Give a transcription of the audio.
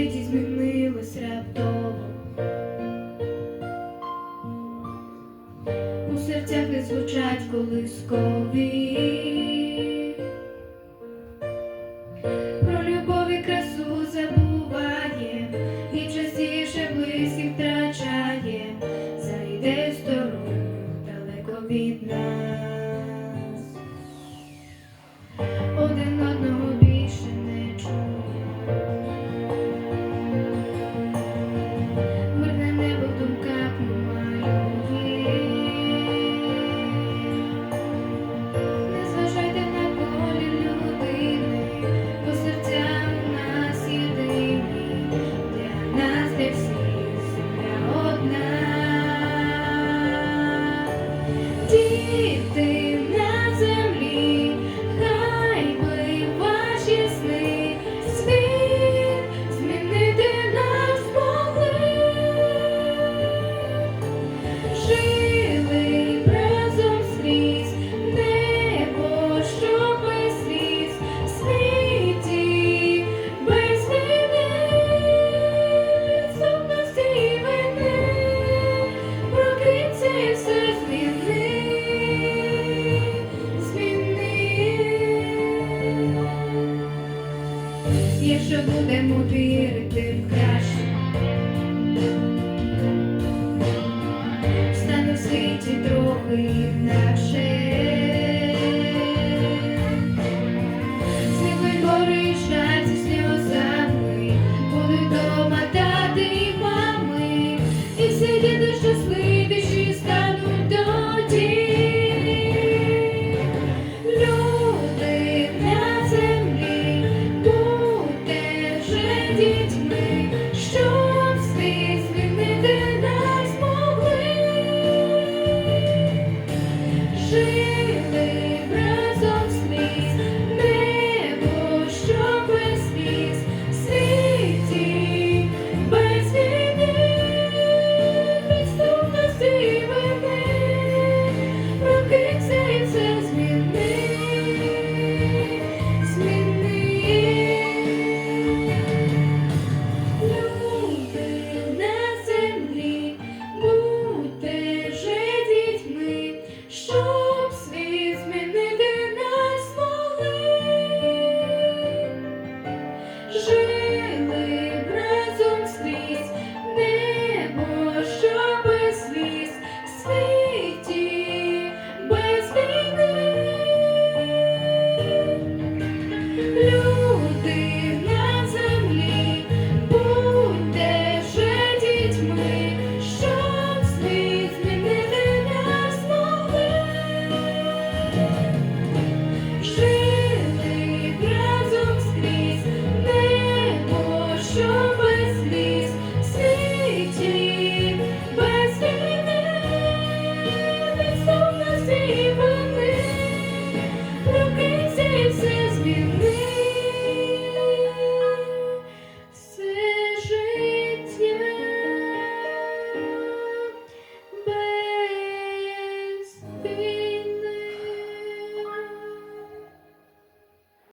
світі змінилось раптово, у серцях і звучать колискові. будемо вірити в краще. Стане в світі трохи. sweet.